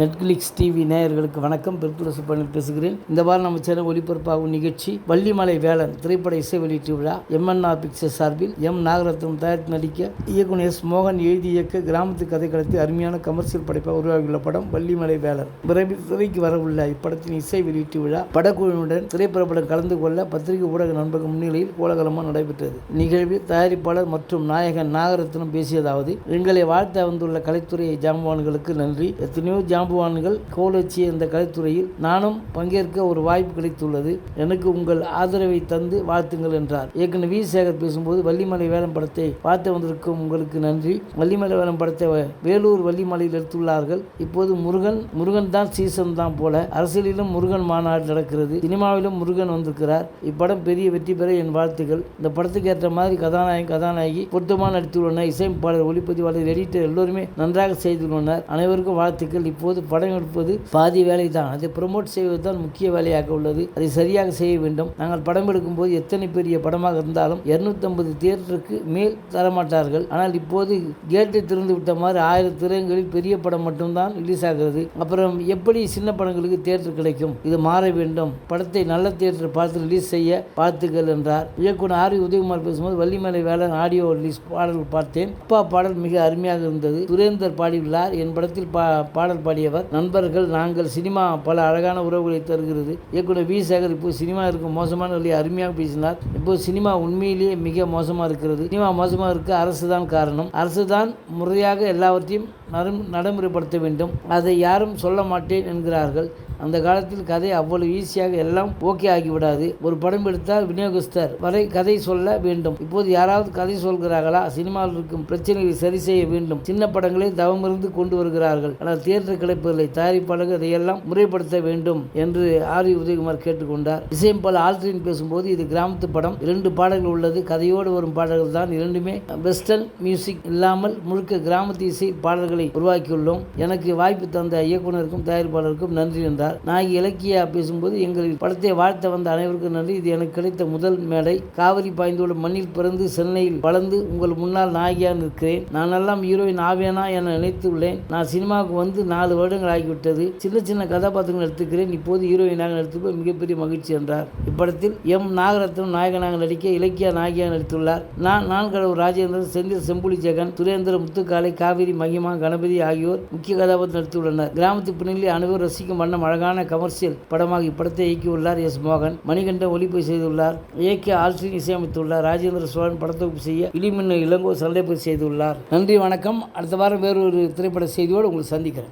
Netflix TV நேயர்களுக்கு வணக்கம். பிற்குல சுப்பனில் பேசுகிறேன். இந்த வாரம் நம்ம சேனல் ஒளிபரப்பாகும் நிகழ்ச்சி வள்ளிமலை வேலன் திரைப்பட இசை வெளியீட்டு விழா எம்என்ஆர் பிக்சர் சார்பில் எம் நாகரத்னம் தயாரித்து நடிக்க இயக்குனர் எஸ் மோகன் எழுதி இயக்க கிராமத்து கதை அருமையான கமர்ஷியல் படைப்பாக உருவாகியுள்ள படம் வள்ளிமலை வேளன் விரைவில் திரைக்கு வரவுள்ள இப்படத்தின் இசை வெளியீட்டு விழா படக்குழுவினுடன் திரைப்படப்படம் கலந்து கொள்ள பத்திரிகை ஊடக நண்பர்கள் முன்னிலையில் கோலாகலமாக நடைபெற்றது. நிகழ்வில் தயாரிப்பாளர் மற்றும் நாயகன் நாகரத்னம் பேசியதாவது எங்களை வாழ்த்த வந்துள்ள கலைத்துறை ஜாம்பவான்களுக்கு நன்றி. எத்தனையோ ஜாம் ஜாம்பவான்கள் கோலச்சிய இந்த கலைத்துறையில் நானும் பங்கேற்க ஒரு வாய்ப்பு கிடைத்துள்ளது. எனக்கு உங்கள் ஆதரவை தந்து வாழ்த்துங்கள் என்றார். இயக்குனர் வி. சேகர் பேசும்போது வள்ளிமலை வேலம் படத்தை பார்த்து வந்திருக்கும் உங்களுக்கு நன்றி. வள்ளிமலை வேலம் படத்தை வேலூர் வள்ளிமலையில் எடுத்துள்ளார்கள். இப்போது முருகன் முருகன் தான் சீசன் தான் போல அரசியலிலும் முருகன் மாநாடு நடக்கிறது. சினிமாவிலும் முருகன் வந்திருக்கிறார். இப்படம் பெரிய வெற்றி பெற என் வாழ்த்துகள் இந்த படத்துக்கு ஏற்ற மாதிரி கதாநாயகன் கதாநாயகி பொருத்தமாக நடித்துள்ளனர். இசையமைப்பாளர் ஒளிப்பதிவாளர் எடிட்டர் எல்லோருமே நன்றாக செய்துள்ளனர். அனைவருக்கும் வாழ்த்துக்கள். இப்போது படம் எடுப்பது பாதி வேலை தான் அதை ப்ரொமோட் செய்வது தான் முக்கிய வேலையாக உள்ளது. அதை சரியாக செய்ய வேண்டும். நாங்கள் படம் எடுக்கும்போது எத்தனை பெரிய படமாக இருந்தாலும் இருநூத்தம்பது தியேட்டருக்கு மேல் தரமாட்டார்கள். ஆனால் இப்போது கேட்டை திறந்து விட்ட மாதிரி ஆயிரம் திரையங்களில் பெரிய படம் மட்டும்தான் ரிலீஸ் ஆகிறது. அப்புறம் எப்படி சின்ன படங்களுக்கு தியேட்டர் கிடைக்கும்? இது மாற வேண்டும். படத்தை நல்ல தியேட்டர் பார்த்து ரிலீஸ் செய்ய பார்த்துக்கள் என்றார். இயக்குனர் ஆர் உதயகுமார் பேசும்போது வள்ளிமலை வேலன் ஆடியோ ரிலீஸ் பாடல் பார்த்தேன். அப்பா பாடல் மிக அருமையாக இருந்தது. சுரேந்தர் பாடியுள்ளார். என் படத்தில் பா பாடல் பாடியவர் நண்பர்கள் நாங்கள் சினிமா பல அழகான உறவுகளை தருகிறது. இயக்குனர் வி. சேகர் இப்போ சினிமா இருக்கும் மோசமான வழியை அருமையாக பேசினார். இப்போ சினிமா உண்மையிலேயே மிக மோசமாக இருக்கிறது. சினிமா மோசமாக இருக்க அரசு தான் காரணம். அரசு தான் முறையாக எல்லாவற்றையும் நரும் நடைமுறைப்படுத்த வேண்டும். அதை யாரும் சொல்ல மாட்டேன் என்கிறார்கள். அந்த காலத்தில் கதை அவ்வளவு ஈஸியாக எல்லாம் ஓகே ஆகிவிடாது. ஒரு படம் எடுத்தால் விநியோகஸ்தர் வரை கதை சொல்ல வேண்டும். இப்போது யாராவது கதை சொல்கிறார்களா? சினிமாவில் இருக்கும் பிரச்சனைகளை சரி செய்ய வேண்டும். சின்ன படங்களை தவமிருந்து கொண்டு வருகிறார்கள். ஆனால் தியேட்டர் கிடைப்பதில்லை. தயாரிப்பாளர்கள் இதையெல்லாம் முறைப்படுத்த வேண்டும் என்று ஆர் வி உதயகுமார் கேட்டுக்கொண்டார். இசையமைப்பாளர் ஆல்ட்ரின் பேசும்போது இது கிராமத்து படம். இரண்டு பாடல்கள் உள்ளது. கதையோடு வரும் பாடல்கள் தான் இரண்டுமே. வெஸ்டர்ன் மியூசிக் இல்லாமல் முழுக்க கிராமத்து இசை பாடல்களை உருவாக்கியுள்ளோம். எனக்கு வாய்ப்பு தந்த இயக்குனருக்கும் தயாரிப்பாளருக்கும் நன்றி என்றார். நாயகி இலக்கியா பேசும்போது எங்கள் படத்தை வாழ்த்த வந்த அனைவருக்கும் நன்றி. இது எனக்கு கிடைத்த முதல் மேடை. காவிரி பாய்ந்துள்ள மண்ணில் பிறந்து சென்னையில் வளர்ந்து உங்கள் முன்னால் நாயகியாக நிற்கிறேன். நான் எல்லாம் ஹீரோயின் ஆவேனா என நினைத்துள்ளேன். நான் சினிமாவுக்கு வந்து நாலு வருடங்கள் ஆகிவிட்டது. சின்ன சின்ன கதாபாத்திரங்கள் எடுத்துக்கிறேன். இப்போது ஹீரோயினாக நடித்தது மிகப்பெரிய மகிழ்ச்சி என்றார். இப்படத்தில் எம். நாகரத்னம் நாயகனாக நடிக்க இலக்கியா நாயகியாக நடித்துள்ளார். நான் நான்கடவு ராஜேந்திரன் செந்தில் செம்புலி ஜெகன் சுரேந்திர முத்துக்காலை காவிரி மகிமா கணபதி ஆகியோர் முக்கிய கதாபாத்திரம் நடித்துள்ளனர். கிராமத்து பின்னணியில் அனைவரும் ரசிக்கும் வண்ணம் அழகான கமர்ஷியல் படமாக இப்படத்தை இயக்கியுள்ளார் எஸ். மோகன். மணிகண்டன் ஒளிப்பதிவு செய்துள்ளார். இயக்கிய ஆல்ட்ரின் இசையமைத்துள்ளார். ராஜேந்திர சோழன் படத்தொகுப்பு செய்ய இளிமின் இளங்கோ சண்டைப்பதிவு செய்துள்ளார். நன்றி வணக்கம். அடுத்த வாரம் வேறொரு திரைப்பட செய்தியோடு உங்களை சந்திக்கிறேன்.